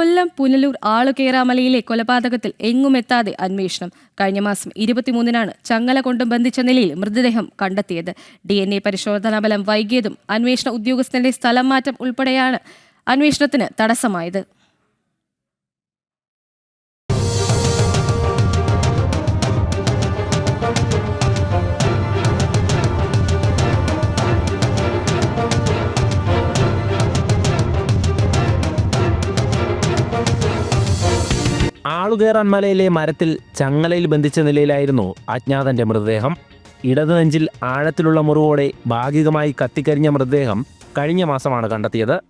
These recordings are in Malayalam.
കൊല്ലം പുനലൂർ ആളുകേറാമലയിലെ കൊലപാതകത്തിൽ എങ്ങുമെത്താതെ അന്വേഷണം. കഴിഞ്ഞ മാസം ഇരുപത്തിമൂന്നിനാണ് ചങ്ങല കൊണ്ടും ബന്ധിച്ച നിലയിൽ മൃതദേഹം കണ്ടെത്തിയത്. ഡി എൻ എ പരിശോധനാ ഫലം വൈകിയതും അന്വേഷണ ഉദ്യോഗസ്ഥന്റെ സ്ഥലം മാറ്റം ഉൾപ്പെടെയാണ് അന്വേഷണത്തിന് തടസ്സമായത്. ആളുകേറാൻ മലയിലെ മരത്തിൽ ചങ്ങലയിൽ ബന്ധിച്ച നിലയിലായിരുന്നു അജ്ഞാതന്റെ മൃതദേഹം. ഇടതു നെഞ്ചിൽ ആഴത്തിലുള്ള മുറിവോടെ ഭാഗികമായി കത്തിക്കരിഞ്ഞ മൃതദേഹം കഴിഞ്ഞ മാസമാണ് കണ്ടെത്തിയത്.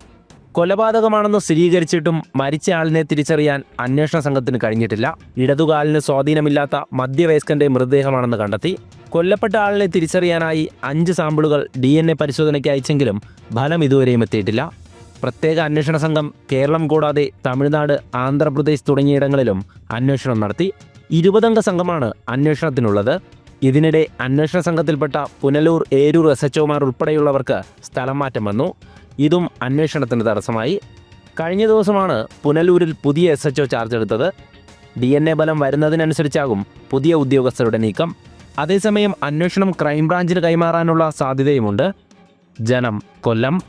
കൊലപാതകമാണെന്ന് സ്ഥിരീകരിച്ചിട്ടും മരിച്ച ആളിനെ തിരിച്ചറിയാൻ അന്വേഷണ സംഘത്തിന് കഴിഞ്ഞിട്ടില്ല. ഇടതുകാലിന് സ്വാധീനമില്ലാത്ത മധ്യവയസ്കന്റെ മൃതദേഹമാണെന്ന് കണ്ടെത്തി. കൊല്ലപ്പെട്ട ആളിനെ തിരിച്ചറിയാനായി അഞ്ച് സാമ്പിളുകൾ ഡി പരിശോധനയ്ക്ക് അയച്ചെങ്കിലും ഫലം ഇതുവരെയും എത്തിയിട്ടില്ല. പ്രത്യേക അന്വേഷണ സംഘം കേരളം കൂടാതെ തമിഴ്നാട് ആന്ധ്രാപ്രദേശ് തുടങ്ങിയിടങ്ങളിലും അന്വേഷണം നടത്തി. ഇരുപതംഗ സംഘമാണ് അന്വേഷണത്തിനുള്ളത്. ഇതിനിടെ അന്വേഷണ സംഘത്തിൽപ്പെട്ട പുനലൂർ ഏരൂർ എസ് എച്ച് ഒമാർ ഉൾപ്പെടെയുള്ളവർക്ക് സ്ഥലം മാറ്റം വന്നു. ഇതും അന്വേഷണത്തിന് തടസ്സമായി. കഴിഞ്ഞ ദിവസമാണ് പുനലൂരിൽ പുതിയ എസ് എച്ച് ഒ ചാർജ് എടുത്തത്. ഡി എൻ എ ബലം വരുന്നതിനനുസരിച്ചാകും പുതിയ ഉദ്യോഗസ്ഥരുടെ നീക്കം. അതേസമയം അന്വേഷണം ക്രൈംബ്രാഞ്ചിന് കൈമാറാനുള്ള സാധ്യതയുമുണ്ട്. ജനം കൊല്ലം